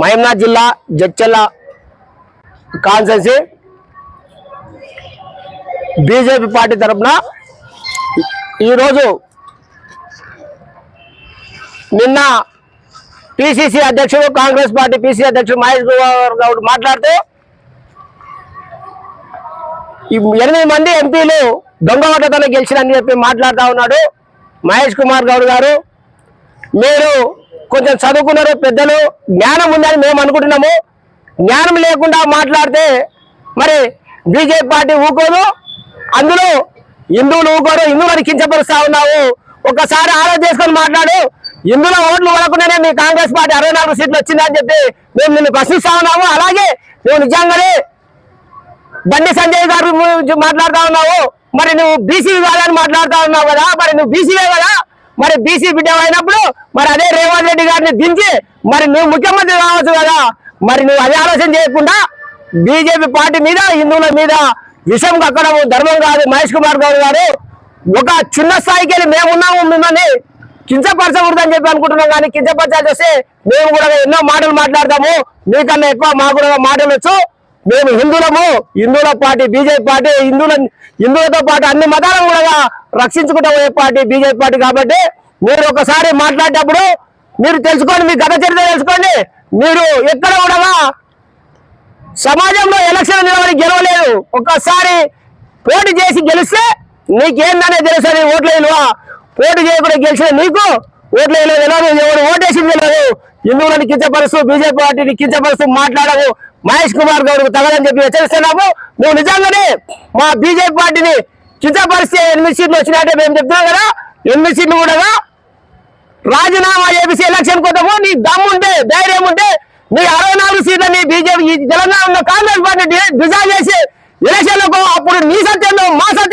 మహమ్నాథ్ జిల్లా Jadcherla కాన్సెన్సీ BJP party తరఫున ఈరోజు నిన్న పిసిసి అధ్యక్షుడు కాంగ్రెస్ పార్టీ పిసిసి అధ్యక్షుడు మహేష్ కుమార్ గౌడ్ మాట్లాడుతూ ఈ ఎనిమిది మంది ఎంపీలు దొంగ ఓట్లతోనే గెలిచినని చెప్పి మాట్లాడుతూ ఉన్నాడు. మహేష్ కుమార్ గౌడ్ గారు. మీరు కొంచెం చదువుకున్నారు పెద్దలు జ్ఞానం ఉందని మేము అనుకుంటున్నాము. జ్ఞానం లేకుండా మాట్లాడితే మరి బీజేపీ పార్టీ ఊకోదు. అందులో హిందువులు ఊకోరు హిందువులను కించపరుస్తా ఉన్నావు. ఒకసారి ఆలోచన చేసుకొని మాట్లాడు. హిందువుల ఓట్లు పడకుండానే మీ కాంగ్రెస్ పార్టీ అరవై నాలుగు సీట్లు వచ్చిందని చెప్పి మేము నిన్ను ప్రశ్నిస్తా ఉన్నాము. అలాగే నువ్వు నిజంగానే బండి సంజయ్ గారు మాట్లాడుతూ మాట్లాడుతా ఉన్నావు. మరి నువ్వు బీసీ కాదని మాట్లాడుతా ఉన్నావు కదా? మరి నువ్వు బీసీవే కదా? మరి బీసీ బిడ్డ అయినప్పుడు మరి అదే రేవంత్ రెడ్డి గారిని దించి మరి నువ్వు ముఖ్యమంత్రి కావచ్చు కదా? మరి నువ్వు అదే ఆలోచన చేయకుండా బీజేపీ పార్టీ మీద హిందువుల మీద విషం కక్కడం ధర్మం కాదు. మహేష్ కుమార్ గౌడ్ గారు ఒక చిన్న స్థాయికి వెళ్ళి మేమున్నాము మిమ్మల్ని కించపరచకూడదని చెప్పి అనుకుంటున్నాం కానీ కించపరచాల్సి వస్తే మేము కూడా ఎన్నో మాటలు మాట్లాడతాము. మీకన్నా ఎక్కువ మాకు కూడా మాటలు వచ్చు. మేము హిందువులము హిందువుల పార్టీ బీజేపీ పార్టీ హిందువుల హిందువులతో పాటు అన్ని మతాలను కూడా రక్షించుకుంటూ పోయే పార్టీ బీజేపీ పార్టీ కాబట్టి మీరు ఒకసారి మాట్లాడేటప్పుడు మీరు తెలుసుకోండి మీ గత చరిత్ర తెలుసుకోండి. మీరు ఎక్కడ కూడా సమాజంలో ఎలక్షన్ నిలబడి గెలవలేదు. ఒక్కసారి పోటీ చేసి గెలిస్తే నీకేందనే తెలుసని ఓట్లు విలువ. పోటీ చేయకుండా గెలిచిన నీకు ఓట్లు వేయలేదు ఎవరు ఓటేసింది హిందువులను కించపరుస్తూ బీజేపీ పార్టీని కించపరుస్తూ మాట్లాడవు. మహేష్ కుమార్ గౌడ్కు తగదని చెప్పి హెచ్చరిస్తున్నాము. నువ్వు నిజంగానే మా బీజేపీ పార్టీని కించపరిస్తే ఎనిమిది సీట్లు వచ్చినట్టే మేము చెప్తున్నాం కదా. ఎనిమిది సీట్లు కూడా రాజీనామా చేసి ఎలక్షన్ కోసము నీ దమ్ముంటే ధైర్యం ఉంటే నీ అరవై నాలుగు సీట్లని బీజేపీ ఈ తెలంగాణలో కాంగ్రెస్ పార్టీ డిజైన్ చేసి ఎలక్షన్లకు అప్పుడు నీ సత్యంలో మా సత్యం